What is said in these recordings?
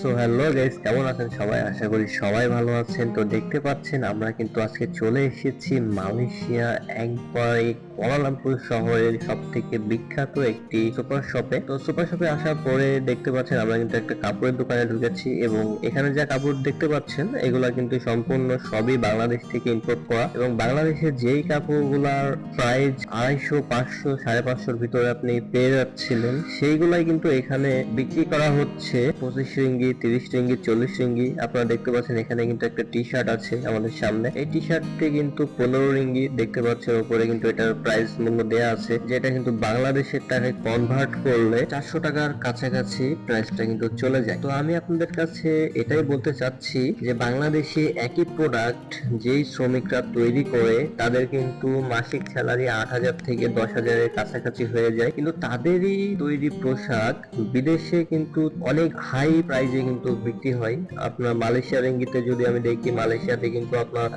So hello guys কেমন আছেন সবাই? আশা করি সবাই ভালো আছেন। তো দেখতে পাচ্ছেন, আমরা কিন্তু আজকে চলে এসেছি মালয়েশিয়া একবারে কুয়ালালামপুর শহরের সব থেকে বিখ্যাত একটি সুপার শপে। তো সুপার শপে আসার পরে দেখতে পাচ্ছেন, আমরা কিন্তু একটা কাপড়ের দোকানে ঢুকেছি এবং এখানে যা কাপড় দেখতে পাচ্ছেন, এগুলা কিন্তু সম্পূর্ণ সবই বাংলাদেশ থেকে ইম্পোর্ট করা। এবং বাংলাদেশের যেই কাপড়গুলার প্রাইস আড়াইশো, পাঁচশো, সাড়ে পাঁচশোর ভিতরে আপনি পেয়ে যাচ্ছিলেন, সেইগুলাই কিন্তু এখানে বিক্রি করা হচ্ছে পঁচিশ রিঙ্গি তিরিশ রিঙ্গি চল্লিশ রিঙ্গি আপনারা দেখতে পাচ্ছেন এখানে কিন্তু একটা টি শার্ট আছে আমাদের সামনে। এই টি শার্টটি কিন্তু পনেরো রিঙ্গি, দেখতে পাচ্ছেন উপরে কিন্তু এটার প্রাইস মূল্য দেওয়া আছে, যেটা কিন্তু বাংলাদেশের টাকায় কনভার্ট করলে চারশো টাকার কাছাকাছি প্রাইসটা কিন্তু চলে যায়। তো আমি আপনাদের কাছে এটাই বলতে চাচ্ছি যে বাংলাদেশে একই প্রোডাক্ট যেই শ্রমিকরা তৈরি করে, তাদের কিন্তু মাসিক স্যালারি আট হাজার থেকে দশ হাজারের কাছাকাছি হয়ে যায়। কিন্তু তাদেরই তৈরি পোশাক বিদেশে কিন্তু অনেক হাই প্রাইজে কিন্তু বিক্রি হয়। আপনার মালয়েশিয়ার ইঙ্গিতে যদি আমি দেখি, মালয়েশিয়াতে কিন্তু আপনার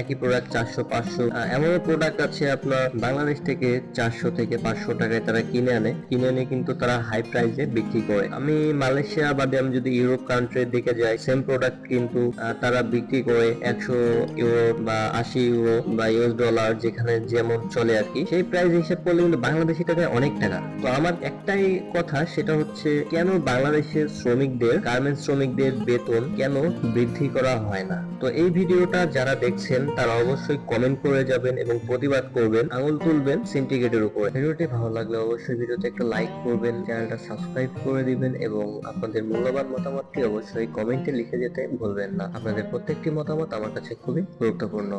একই প্রোডাক্ট চারশো, পাঁচশো এমন প্রোডাক্ট আছে আপনার বাংলাদেশ থেকে চারশো থেকে পাঁচশো টাকায় তারা কিনে আনে। কিনে এনে কিন্তু তারা হাই প্রাইজে বিক্রি করে। আমি মালয়েশিয়া বাদে আমি যদি ইউরোপ কান্ট্রির দিকে যাই সেম প্রোডাক্ট কিন্তু তারা বিক্রি করে একশো ইউরো বা আশি ইউরো বা ইউএস ডলার যেখানে যেমন চলে আর কি। সেই প্রাইস হিসাব করলে কিন্তু বাংলাদেশি টাকায় অনেক টাকা। তো আমার একটাই কথা, সেটা হচ্ছে কেন বাংলাদেশের শ্রমিকদের গার্মেন্টস শ্রমিকদের বেতন কেন বৃদ্ধি করা হয় না? তো এই ভিডিওটা যারা দেখছেন, তারা অবশ্যই কমেন্ট করে যাবেন এবং প্রতিবাদ করবেন, আঙুল তুলবেন সিন্ডিকেটের উপরে। ভিডিওটি ভালো লাগলে অবশ্যই ভিডিওতে একটা লাইক করবেন, চ্যানেলটা সাবস্ক্রাইব করে দিবেন এবং আপনাদের মূল্যবান মতামতটি অবশ্যই কমেন্টে লিখে যেতে ভুলবেন না। আপনাদের প্রত্যেকটি মতামত আমার কাছে খুবই গুরুত্বপূর্ণ।